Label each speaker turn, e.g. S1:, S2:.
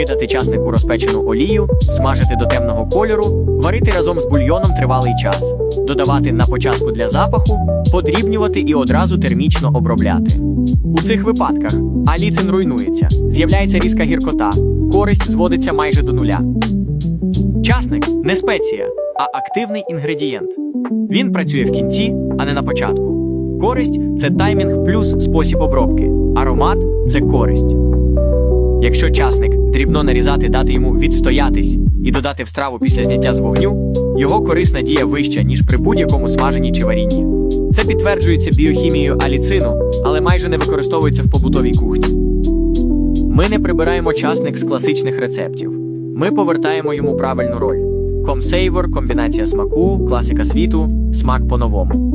S1: кидати часник у розпечену олію, смажити до темного кольору, варити разом з бульйоном тривалий час, додавати на початку для запаху, подрібнювати і одразу термічно обробляти. У цих випадках аліцин руйнується, з'являється різка гіркота, користь зводиться майже до нуля. Часник не спеція, а активний інгредієнт. Він працює в кінці, а не на початку. Користь це таймінг плюс спосіб обробки. Аромат це користь. Якщо часник дрібно нарізати, дати йому відстоятись і додати в страву після зняття з вогню, його корисна дія вища, ніж при будь-якому смаженні чи варінні. Це підтверджується біохімією аліцину, але майже не використовується в побутовій кухні. Ми не прибираємо часник з класичних рецептів. Ми повертаємо йому правильну роль. Комсейвор, комбінація смаку, класика світу, смак по-новому.